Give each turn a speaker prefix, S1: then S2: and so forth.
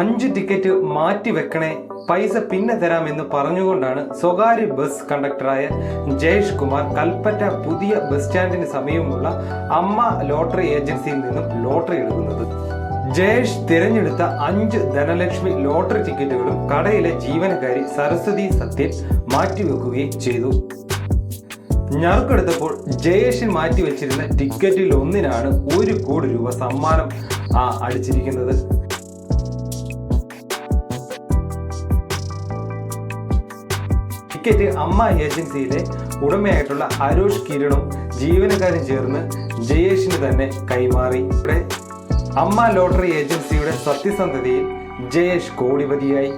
S1: അഞ്ച് ടിക്കറ്റ് മാറ്റി വെക്കണേ. പൈസ പിന്നെ തരാം തരാമെന്ന് പറഞ്ഞുകൊണ്ടാണ് സ്വകാര്യ ബസ് കണ്ടക്ടറായ ജയേഷ് കുമാർ കൽപ്പറ്റ പുതിയ ബസ് സ്റ്റാൻഡിന് സമീപമുള്ള അമ്മ ലോട്ടറി ഏജൻസിയിൽ നിന്നും ലോട്ടറി എടുക്കുന്നത്. ജയേഷ് തിരഞ്ഞെടുത്ത അഞ്ച് ധനലക്ഷ്മി ലോട്ടറി ടിക്കറ്റുകളും കടയിലെ ജീവനക്കാരി സരസ്വതി സത്യൻ മാറ്റിവെക്കുകയും ചെയ്തു. ഞറുക്കെടുത്തപ്പോൾ ജയേഷിൽ മാറ്റിവെച്ചിരുന്ന ടിക്കറ്റിൽ ഒന്നിനാണ് ഒരു കോടി രൂപ സമ്മാനം അടിച്ചിരിക്കുന്നത്. ടിക്കറ്റ് അമ്മ ഏജൻസിയിലെ ഉടമയായിട്ടുള്ള അരോഷ് കിരണും ജീവനക്കാരും ചേർന്ന് ജയേഷിന് തന്നെ കൈമാറി. ഇവിടെ അമ്മ ലോട്ടറി ഏജൻസിയുടെ സത്യസന്ധതയിൽ ജയേഷ് കോടിപതിയായി.